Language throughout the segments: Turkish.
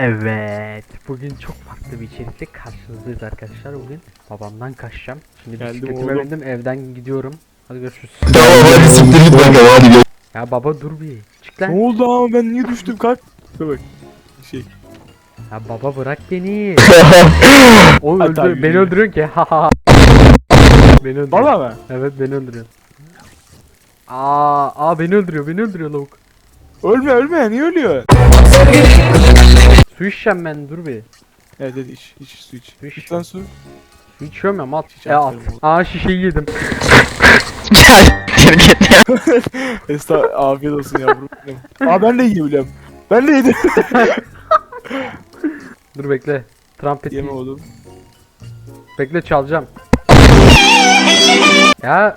Evet. Bugün çok farklı bir içerikle karşınızdayız arkadaşlar. Bugün babamdan kaçacağım. Şimdi Geldim bisikletime oğlum. bindim evden gidiyorum. Hadi görüşürüz. Tamam hadi siktir git bakalım hadi gel. Ya baba dur bir. Çık Ne lan. oldu ama ben niye düştüm kalk. Dur bak. Şey. Ya baba bırak beni. Oğlum Hadi öldür, abi, beni öldürüyorsun ki. Ha ha. beni öldürüyor. Valla mı? Evet beni öldürüyor. Aa, aa beni öldürüyor. Beni öldürüyor lavuk. Ölme ölme niye ölüyor? Su içeceğim ben dur bir. Evet dedi iç iç su iç. Su iç. Lan su. Su içiyorum ya mal. Hiç E at. oğlum. Aa şişeyi yedim. Esta afiyet olsun yavrum. Aa ben de yiyebiliyorum. Ben de yedim. Dur bekle. Trumpet Yeme oğlum. Bekle çalacağım. ya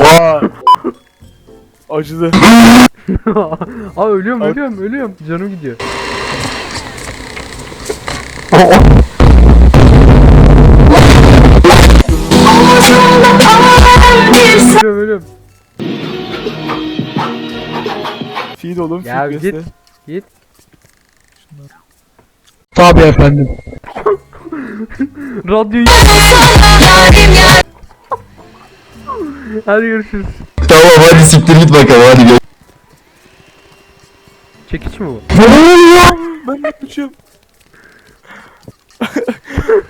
Aa. Acıdı. Aa ölüyorum Ay. ölüyorum ölüyorum. Canım gidiyor. ölüyorum ölüyorum. Feed oğlum. Ya feed git. besle. Git. Tabii efendim. Radyoyu Hadi görüşürüz. Tamam hadi siktir git bakalım hadi gel. Çekiç mi bu? Ben de uçuyorum.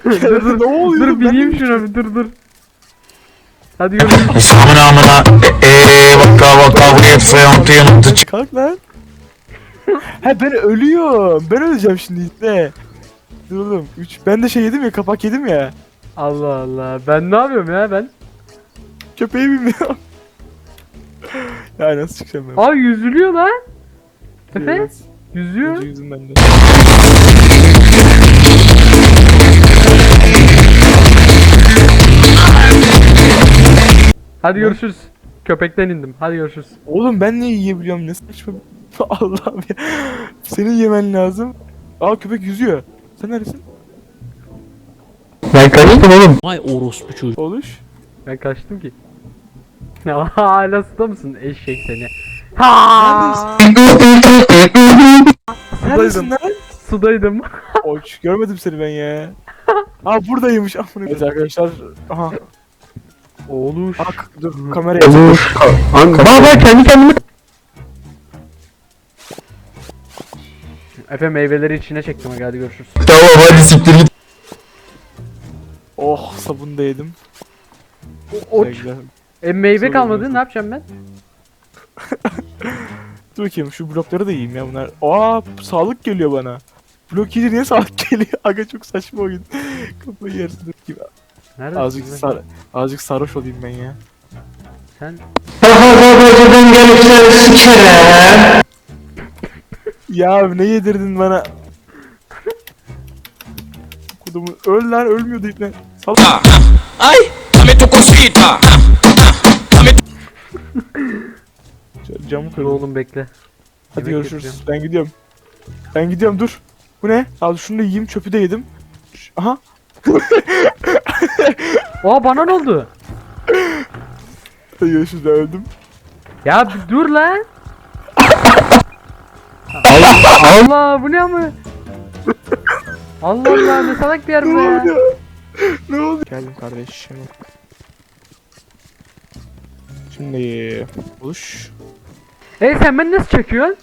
dur dur ne oluyor? dur bineyim şuna bir dur dur. Hadi görüşürüz. Samın amına eee vaka vaka bu hep sayantı yanıtı Kalk lan. ha ben ölüyorum. Ben öleceğim şimdi işte. Dur oğlum. Üç. Ben de şey yedim ya kapak yedim ya. Allah Allah. Ben ne yapıyorum ya ben? Köpeği bilmiyorum. ya nasıl çıkacağım ben? Aa yüzülüyor lan. Efe Evet. yüzüyor. Önce yüzüm bende. Hadi görüşürüz. Köpekten indim. Hadi görüşürüz. Oğlum ben niye yiyebiliyorum ne saçma. Allah'ım ya. Senin yemen lazım. Aa köpek yüzüyor. Sen neredesin? Ben karıştım oğlum. Vay orospu çocuğu. Oluş. Ben kaçtım ki. Hala suda mısın eşek seni? Ha! Neredesin Sudaydım. lan? Sudaydım. Oç görmedim seni ben ya. Aa buradaymış. Amına Evet arkadaşlar. Aha. Oğluş. Bak dur kameraya. Olur. Baba ben kendi kendime. Efe meyveleri içine çektim. Hadi görüşürüz. Tamam hadi siktir git. Oh sabun da yedim. O, Güzel, güzel. E, meyve Sorun kalmadı. yok. Ne yapacağım ben? Dur bakayım şu blokları da yiyeyim ya bunlar. Aa sağlık geliyor bana. Blok yedi niye sağlık geliyor? Aga çok saçma oyun. Kafayı yersin dur bakayım. Nerede? Azıcık sar azıcık sarhoş olayım ben ya. Sen Ya ne yedirdin bana? Kudumu öl lan ölmüyordu ipne. Sal. Ay, dame tu cosita. Ç- Camı kırdım. oğlum bekle. Hadi yemek görüşürüz. getireceğim. Ben gidiyorum. Ben gidiyorum dur. Bu ne? Al şunu da yiyeyim çöpü de yedim. Aha. Aa bana ne oldu? Görüşürüz öldüm. Ya bir dur lan. Allah bu ne ama? Allah Allah ne salak bir yer bu Ne ya. oldu? ne oldu? Geldim kardeşim. Şimdi buluş. E sen beni nasıl çekiyorsun?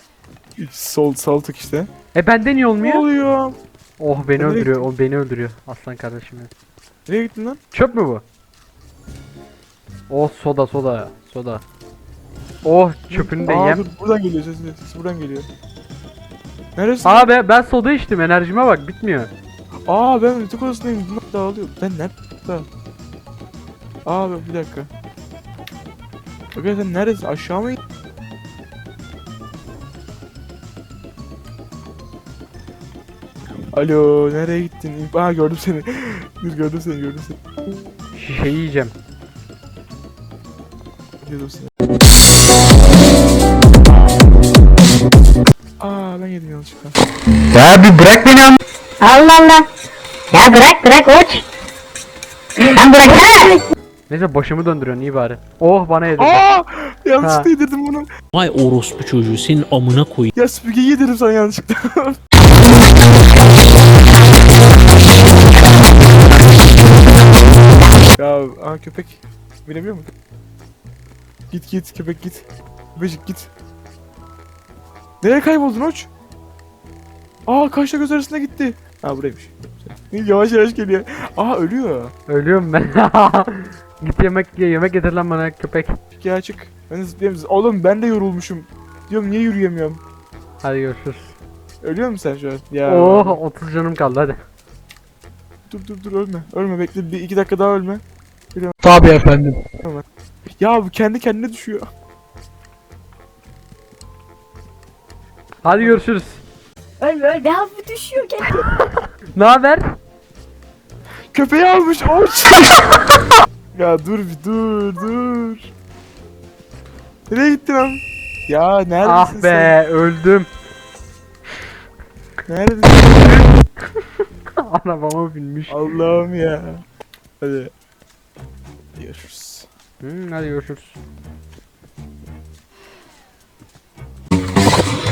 Sol sağ tık işte. E bende niye Ne olmuyor? oluyor? Oh beni Nereye öldürüyor. O beni öldürüyor. Aslan kardeşim. benim. Nereye gittin lan? Çöp mü bu? Oh soda soda soda. Oh çöpünü de Aa, yem. dur, buradan geliyor ses, ses buradan geliyor. Neresin? Aa be, ben soda içtim enerjime bak bitmiyor. Aa ben müzik odasındayım. Bunlar dağılıyor. Ben nerede? Aa ben- bir dakika. Bakın sen neredesin? Aşağı mı Alo nereye gittin? Aa gördüm seni. Dur gördüm seni gördüm seni. Şişeyi yiyeceğim. Gördüm seni. Aa ben yedim yanlışlıkla. Ya bir bırak beni am. Allah Allah. Ya bırak bırak uç. Lan bıraksana. Neyse başımı döndürüyorsun iyi bari. Oh bana yedirdi. Aa Yanlışlıkla yedirdim bunu. Vay orospu çocuğu senin amına koyayım. Ya süpürge yedirdim sana yanlışlıkla. ya aa köpek. Binemiyor mu? Git git köpek git. Köpecik git. Nereye kayboldun Oç? Aa kaşla göz arasında gitti. Ha buraymış. Yavaş yavaş geliyor. Aa ölüyor. Ölüyorum ben. Git yemek ye yemek getir lan bana köpek. Ya çık. Ben de zıplayayım. Oğlum ben de yorulmuşum. Diyorum niye yürüyemiyorum? Hadi görüşürüz. Ölüyor musun sen şu an? Ya. Oh 30 canım kaldı hadi. Dur dur dur ölme. Ölme bekle bir iki dakika daha ölme. Tabii efendim. Ya bu kendi kendine düşüyor. Hadi görüşürüz. Ölme ölme abi düşüyor gel. Ne haber? Köpeği almış oç. ya dur bir dur dur. Nereye gittin lan? Ya neredesin Ah be öldüm. sen? Neredesin? Arabama binmiş. Allah'ım ya. Hadi. Görüşürüz. Hmm, hadi görüşürüz.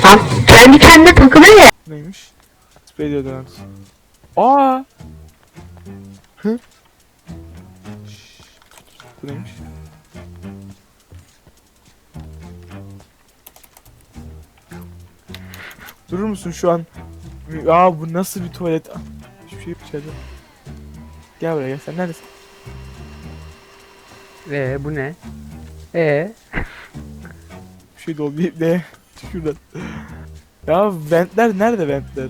Abi kendi kendine takılıyor ya. Neymiş? Spedio dönemsi. Aa. Hı? Bu neymiş? Durur musun şu an? Aa bu nasıl bir tuvalet? Ah, Hiçbir şey içeride. Gel buraya gel sen neredesin? Ee bu ne? Ee Bir şey de bir ne? Şuradan. Ya ventler nerede ventler?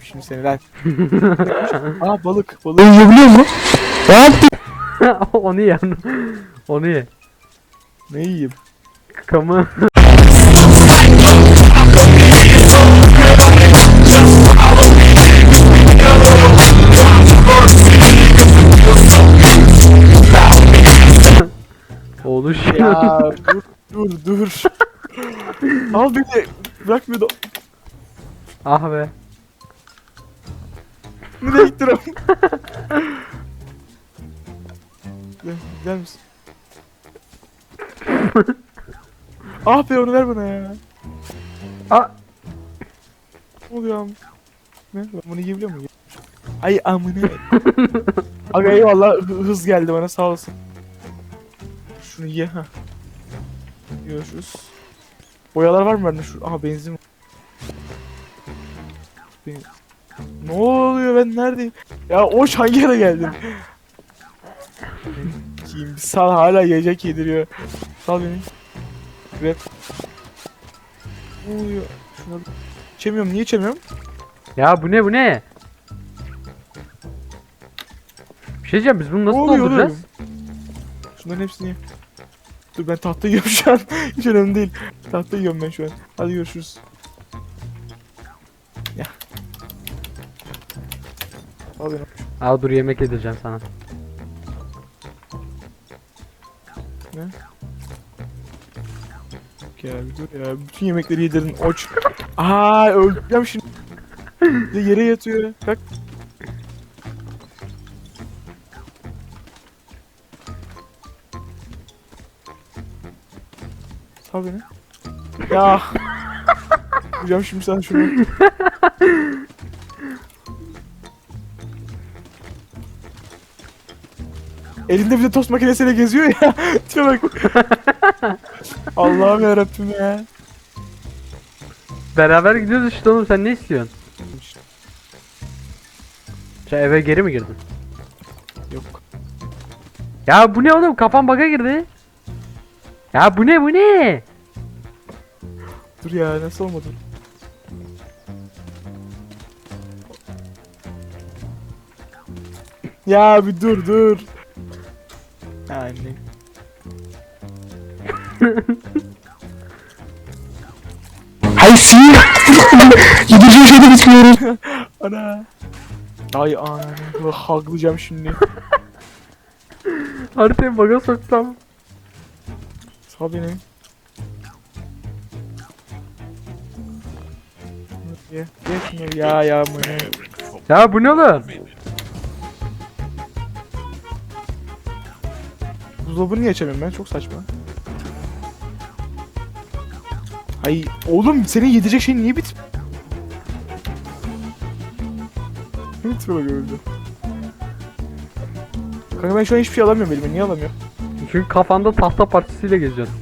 Şimdi seni lan. Aa balık balık. Yiyebiliyor mu? onu ye onu. Ye. Ne yiyeyim? Kamı. Oluş. Ya dur dur dur. Al beni. Bırakmıyor da. ah be. Nereye gittin oğlum? Gel, gider misin? ah be onu ver bana ya. Aa, Ne oluyor am? Ne? Ben bunu yiyebiliyor muyum? Ay amına. Aga eyvallah hı- hız geldi bana sağ olasın. Şunu ye ha. Görüşürüz. Boyalar var mı bende şu? Aha benzin var. Ben- Ne oluyor ben neredeyim? Ya o hangi yere geldin? Kim sal hala yiyecek yediriyor. Sal beni. Rap. Ne oluyor? Şuna İçemiyorum niye içemiyorum? ya bu ne bu ne? Bir şey diyeceğim biz bunu nasıl oluyor dolduracağız? Şunların hepsini. Dur ben tahta yiyorum şu an. Hiç önemli değil. Tahta yiyorum ben şu an. Hadi görüşürüz. Al beni. Aa dur yemek yedireceğim sana. Ya bir dur ya. Bütün yemekleri yedirdin. Oç. Aa öldüreceğim şimdi. Yere yatıyor. Kalk. Sal beni. Ya. Vuracağım şimdi sana şunu. Elinde bir de tost makinesiyle geziyor ya. Tipe bak. Allah'ım yarabbim ya. Beraber gidiyoruz işte oğlum sen ne istiyorsun? Sen eve geri mi girdin? Yok. Ya bu ne oğlum kafam baga girdi. Ya bu ne bu ne? Dur ya nasıl olmadı? Ya bir dur dur. Anne. Hay sinir. Gideceğim şeyde bitmiyoruz. Ana. Ay anne. Haglayacağım şimdi. Haritayı baga soktum. Sal beni. Şunu ya ya mı ne? Ya bu ne oğlum? Buzdolabını niye açamıyorum ben? Çok saçma. Ay oğlum senin yedirecek şeyin niye bit? Ne bak öyle? Kanka ben şu an hiçbir şey alamıyorum elime. Niye alamıyorum? Çünkü kafanda tahta partisiyle geziyorsun.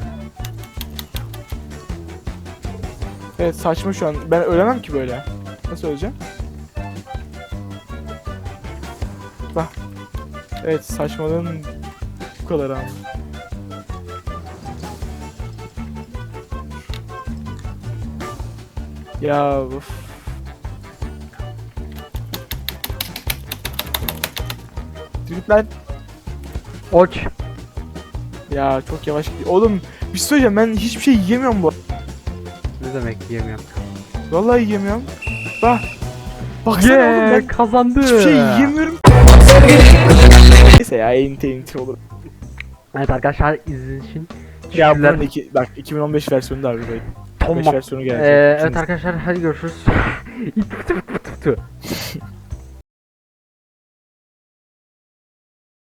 Evet saçma şu an. Ben ölemem ki böyle. Nasıl öleceğim? Bak. Evet saçmalığın kadar abi. Ya of. Trip lan. Oç. Ya çok yavaş gidiyor. Oğlum bir şey söyleyeceğim ben hiçbir şey yiyemiyorum bu. Ne demek yiyemiyorum. Vallahi yiyemiyorum. Bak. Oğlum Yeah, ben kazandı. hiçbir şey yiyemiyorum. Neyse ya enti enti olur. Evet arkadaşlar izlediğiniz için Ya teşekkürler. bunun iki, bak 2015 versiyonu da abi böyle. 5 Tamam. versiyonu gelecek. Ee, evet Şimdi- arkadaşlar hadi görüşürüz.